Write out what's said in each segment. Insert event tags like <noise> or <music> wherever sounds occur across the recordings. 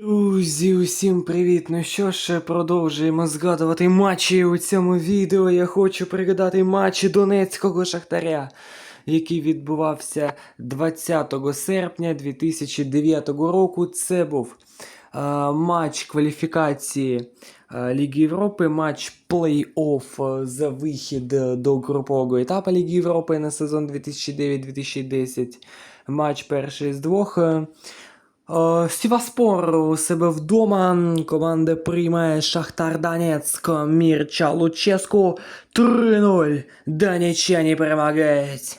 Друзі, усім привіт! Ну що ж, продовжуємо згадувати матчі у цьому відео. Я хочу пригадати матчі Донецького Шахтаря, який відбувався 20 серпня 2009 року. Це був е, матч кваліфікації е, Ліги Європи, матч плей-офф за вихід до групового етапу Ліги Європи на сезон 2009-2010. Матч перший з двох. Е, Сіваспор у себе вдома. Команда приймає Шахтар Донецьк. Мірча Луческу 3-0. Донеччані перемагають.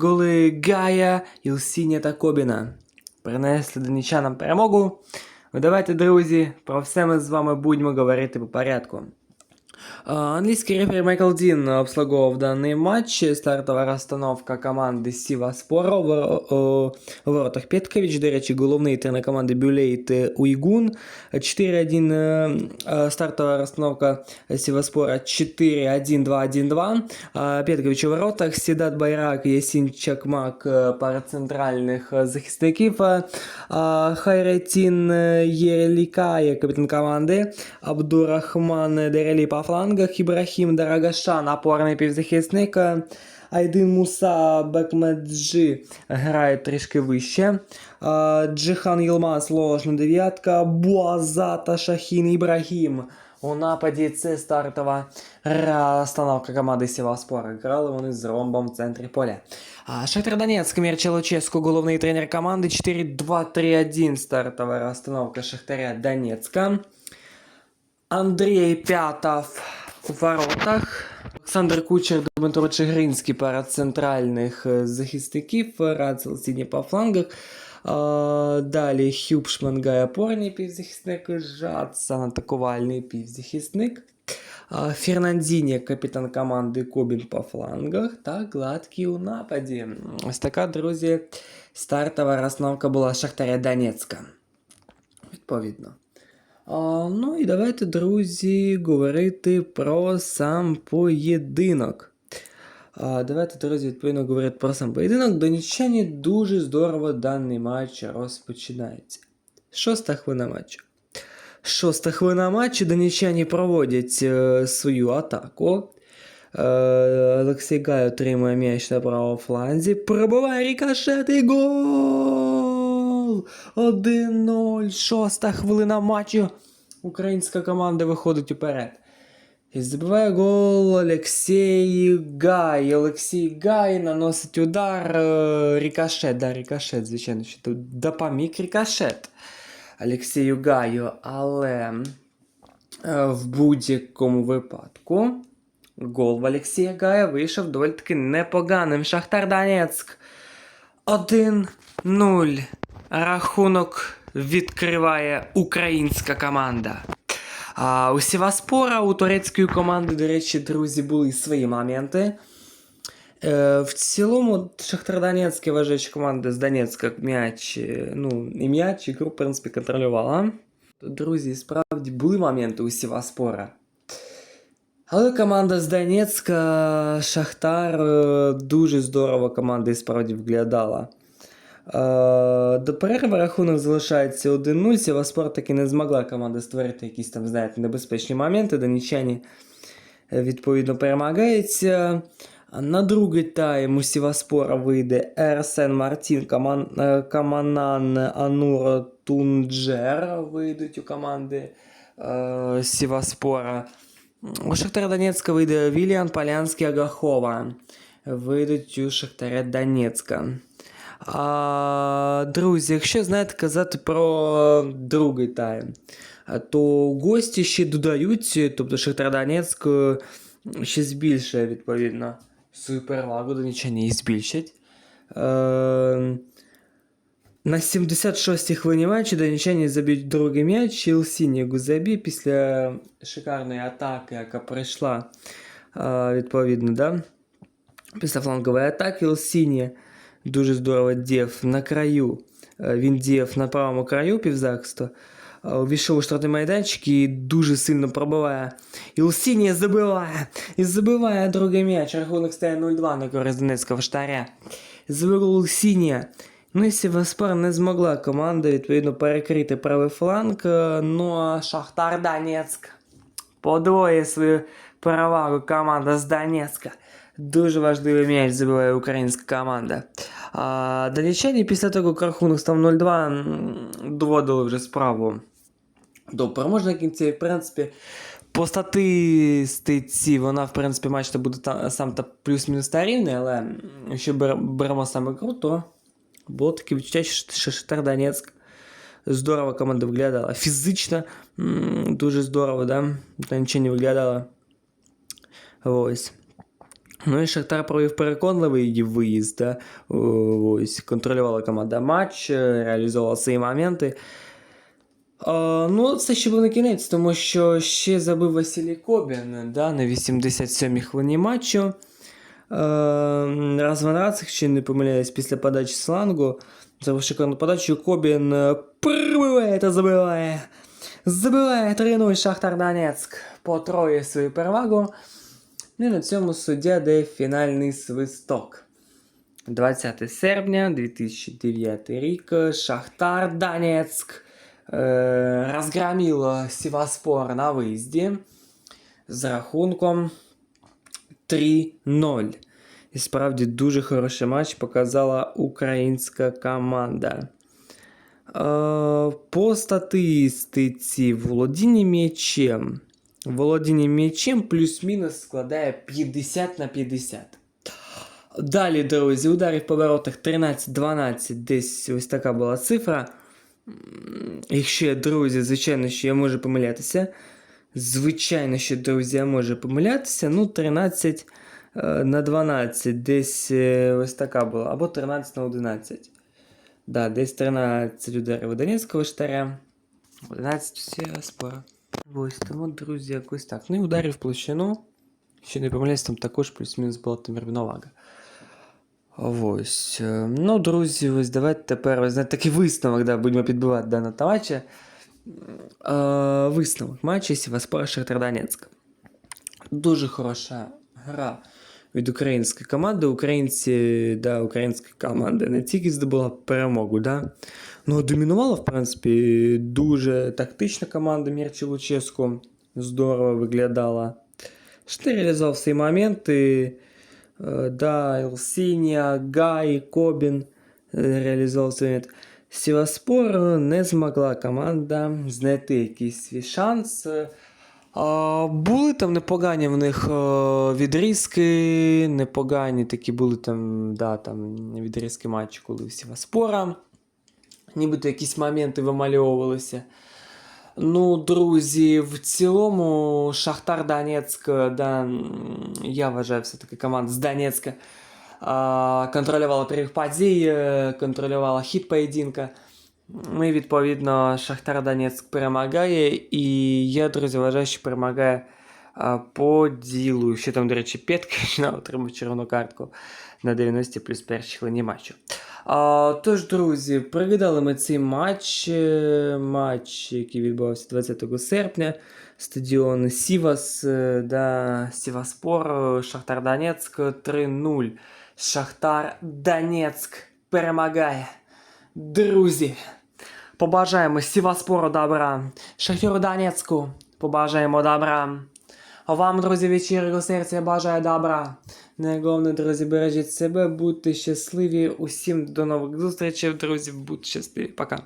Голи Гая, Ілсіня та Кобіна. Принесли донеччанам перемогу. Ну, Давайте, друзі, про все ми з вами будемо говорити по порядку. А, Англійський рефері Майкл Дін обслуговував даний матч. Стартова розстановка команди Сіваспора. У вор- о, у воротах Петкович, до речі, головний тренер команди Бюлейт Уйгун. 4-1 е, е, стартова розстановка Сіваспора 4-1-2-1-2. А, Петкович у воротах, Сідат Байрак, Ясін Чакмак, е, пара центральних е, захисників. Е, а, Хайретін е, Єрелікає, капітан команди. Абдурахман Дерелі по флангах, Ібрахім Дарагашан, опорний півзахисник. е, Айдин Муса Бекмеджі грає трішки вище. А, Джихан Єлмаз ложна дев'ятка. Буаза та Шахін Ібрагім. У нападі це стартова розстановка команди Сіваспора. Грали вони з ромбом в центрі поля. А Шахтар Донецьк, Мірча Луческу, головний тренер команди 4-2-3-1. Стартова розстановка Шахтаря Донецька. Андрій Пятов у воротах. Олександр Кучер, Дмитро Чигринський пара центральних е, захисників. Рацел сіні по флангах. Далі Хюбшман Гай опорний півзахисник. Жадсан атакувальний півзахисник. Фернандіні, капітан команди Кобін по флангах та гладкий у нападі. Ось така, друзі, стартова розстановка була Шахтаря Донецька. Відповідно. А, ну і давайте, друзі, говорити про сам поєдинок. А, давайте, друзі, відповідно говорити про сам поєдинок. Донеччані дуже здорово даний матч розпочинається. Шоста хвилина матчу. Шоста хвилина матчу донеччані проводять е, свою атаку. Е, Олексій Гай отримує м'яч на правому фланзі. Пробиває рікошет і гол! 1-0. Шоста хвилина матчу. Українська команда виходить уперед. І забиває гол Олексій Гай. Олексій Гай наносить удар. е, Рікошет, да, рікошет, звичайно, що тут допоміг рікошет Олексію Гаю, але е, в будь-якому випадку гол в Олексія Гая вийшов доволі таки непоганим. Шахтар Донецьк 1-0. Рахунок відкриває українська команда. А у Сіваспора, у турецької команди, до речі, друзі, були свої моменти. Е, в цілому, Шахтар Донецьк, я вважаю, команда з Донецька м'яч, е, ну, і м'яч, і гру, в принципі, контролювала. Друзі, справді були моменти у Сіваспора. Але команда з Донецька, Шахтар, е, дуже здорово команда і справді виглядала. Е, До перерви рахунок залишається 1-0. Сіваспор таки не змогла команда створити якісь там, знаєте, небезпечні моменти. Донеччані е, відповідно перемагаються. На другий тайм у Сіваспора вийде Ерсен Мартін, Каман, е, Каманан, Анур Тунджер вийдуть у команди е, Сіваспора. У Шахтаря Донецька вийде Віліан Полянський Агахова. Вийдуть у Шахтаря Донецька. А, друзі, якщо знаєте казати про другий тайм, то гості ще додають, тобто Шахтар Донецьк е, ще збільшує, відповідно, свою перевагу, донеччані її збільшать. Е, на 76-й хвилині матчу донеччані заб'ють другий м'яч, Челсіні Гузабі після шикарної атаки, яка пройшла, е, відповідно, да? після флангової атаки Елсіні дуже здорово діяв на краю. Е, Він діяв на правому краю півзахисту. Е, Увійшов у штрафний майданчик і дуже сильно пробиває. Ілсінія забиває. І забиває другий м'яч. Рахунок стає 0-2 на користь Донецького штаря. Забив Ілсінія. Ну і Сіваспор не змогла команда відповідно перекрити правий фланг. е, Ну а Шахтар Донецьк подвоює свою перевагу команда з Донецька. Дуже важливий м'яч забиває українська команда. А донеччані після того, як рахунок став 0-2, м, доводили вже справу до переможної кінці. І, в принципі, по статистиці вона, в принципі, матч то буде та, сам та плюс-мінус та рівний, але м, якщо бере- беремо саме гру, то було таке відчуття, що Шахтар Донецьк здорово команда виглядала. Фізично м, дуже здорово, да? Та нічого не виглядало. Ось. Ну і Шахтар провів переконливий виїзд. Да? Ось, контролювала команда матч, е, реалізувала свої моменти. А, ну, це ще був не кінець, тому що ще забив Василій Кобін да, на 87-й хвилині матчу. Е, Разван Рацик, ще не помиляюсь, після подачі слангу. За шикарну подачу Кобін е, пробиває та забиває. Забиває 3-0 Шахтар Донецьк. Потроє свою перевагу. Ну і на цьому суддя дає фінальний свисток. 20 серпня 2009 рік Шахтар Донецьк е, розгромило Сіваспор на виїзді з рахунком 3-0. І справді дуже хороший матч показала українська команда. Е, по статистиці володіння м'ячем. Володіння м'ячем плюс-мінус складає 50 на 50. Далі, друзі, ударів по воротах 13-12, десь ось така була цифра. М, Якщо я, друзі, звичайно, що я можу помилятися. Звичайно, що, друзі, я можу помилятися. Ну, 13 е, на 12, десь е, ось така була. Або 13 на 11. Да, десь 13 ударів у Донецького штаря. 11 всі спора. Ось тому, друзі, якось так. Ну і ударів площину. Ще не помиляюсь, там також плюс-мінус була там вага. Ось. е, Ну, друзі, ось давайте тепер ось, знаєте, такий висновок, да, будемо підбивати дане та. Е, висновок матчі Сіваспор Шахтар Донецьк. Дуже хороша гра від української команди. Українці, да, українська команда не тільки здобула перемогу, да, ну, домінувала, в принципі, дуже тактична команда Мірчі Луческу. Здорово виглядала. Що реалізував свої моменти. Е, Да, Елсінія, Гай, Кобін е, реалізував свій момент. Сіваспор не змогла команда знайти якийсь свій шанс. Були там непогані в них е, відрізки, непогані такі були там, да, там відрізки матчу, коли у Сіваспора. Нібито якісь моменти вимальовувалися. Ну, друзі, в цілому Шахтар Донецьк, да, я вважаю, все-таки команда з Донецька контролювала перебіг подій, контролювала хід поєдинка. Ну відповідно Шахтар Донецьк перемагає. І я, друзі, вважаю, що перемагає а, по ділу. Ще там, до речі, Петка <laughs> отримав червону картку на 90 плюс першій хвилині матчу. А, тож, друзі, привідали ми цей матч, е, матч, який відбувався 20 серпня. Стадіон Сівас, е, да, Сіваспор, Шахтар Донецьк 3-0. Шахтар Донецьк перемагає. Друзі, побажаємо Сіваспору добра, Шахтару Донецьку побажаємо добра. А вам, друзі, щирого серця бажаю добра. Найголовніше, друзі, бережіть себе, будьте щасливі. Усім до нових зустрічей, друзі, будьте щасливі. Пока.